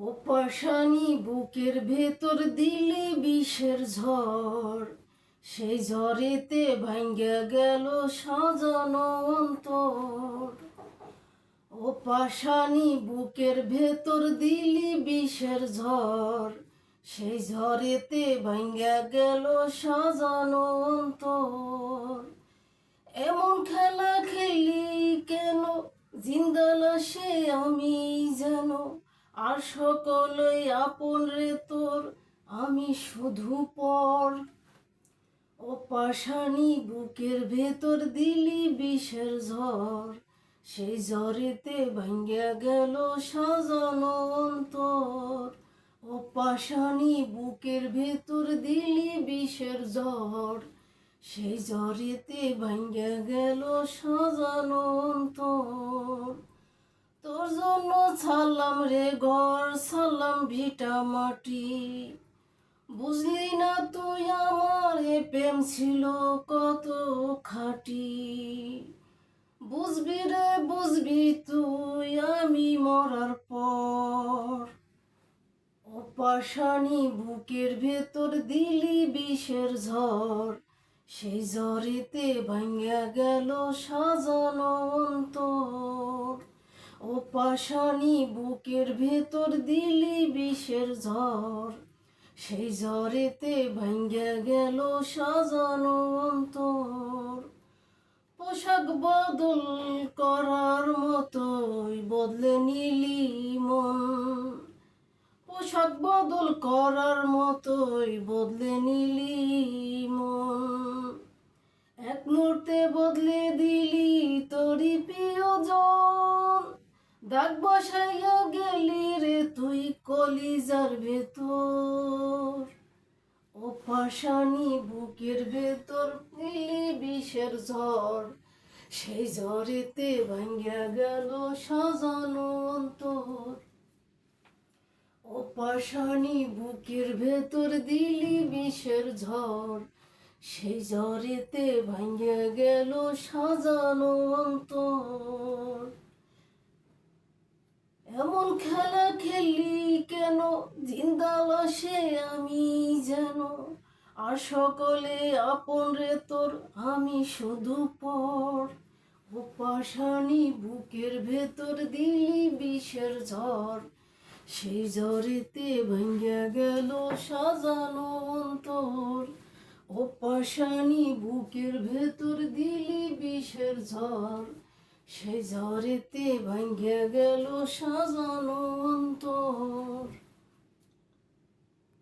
ও পাশানি বুকের ভেতর দিলে বিষের ঝড়। সেই ঝড়েতে ভাঙ্গা গেল সাজানো অন্তর। ও পাশানি বুকের ভেতর দিলি বিষের ঝড়। সেই ঝড়েতে ভাঙ্গা গেল সাজানো অন্তর। এমন খেলা খেলি কেন? জিন্দালা সে আমি আর সকলেই আপন রে তোর, আমি শুধু পর। ও পাশানি বুকের ভেতর দিলি বিষের ঝড়, সেই ঝড়েতে ভাঙ্গা গেল সাজানো অন্তর। ও পাশানি বুকের ভেতর দিলি বিষের ঝড়, সেই ঝড়েতে ভাঙ্গা গেল সাজানো অন্তর। তোর জন্য ছাড়লাম রে ঘর, ছাড়লাম ভিটা মাটি। বুঝলি না তুই আমার প্রেম ছিল কত খাটি। বুঝবি রে, বুঝবি তুই আমি মরার পর। ও পাশানি বুকের ভেতর দিলি বিষের ঝড়। সেই ঝড়েতে ভাঙ্গা গেল সাজানো অন্তর। ও পাশানি বুকের ভেতর দিলি বিষের ঝড়। সেই ঝড়েতে ভাঙ্গা গেল সাজানো অন্তর। পোশাক বদল করার মতোই বদলে নিলি মন। পোশাক বদল করার মতোই বদলে নিলি মন। এক মুহূর্তে গেলি রে তুই কলিজার ভেতর। ও পাশানি বুকের ভেতর নিলি বিষের ঝড়। সেই ঝড়েতে ভাঙ্গা গেল সাজানো অন্তর। ও পাশানি বুকের ভেতর দিলি বিষের ঝড়। সেই ঝড়েতে ভাঙ্গা গেল সাজানো অন্তর। খেলা খেলি কেন? জিন্দালা সে আমি যেন? আর সকলে আপন রে তোর, আমি শুধু পর। ও পাশানি বুকের ভেতর দিলি বিষের ঝড়। সেই ঝড়েতে ভেঙে গেল সাজানো অন্তর। ও পাশানি বুকের ভেতর দিলি বিষের ঝড়। সেই ঝড়েতে ভাঙ্গে গেল সাজানো অন্তর।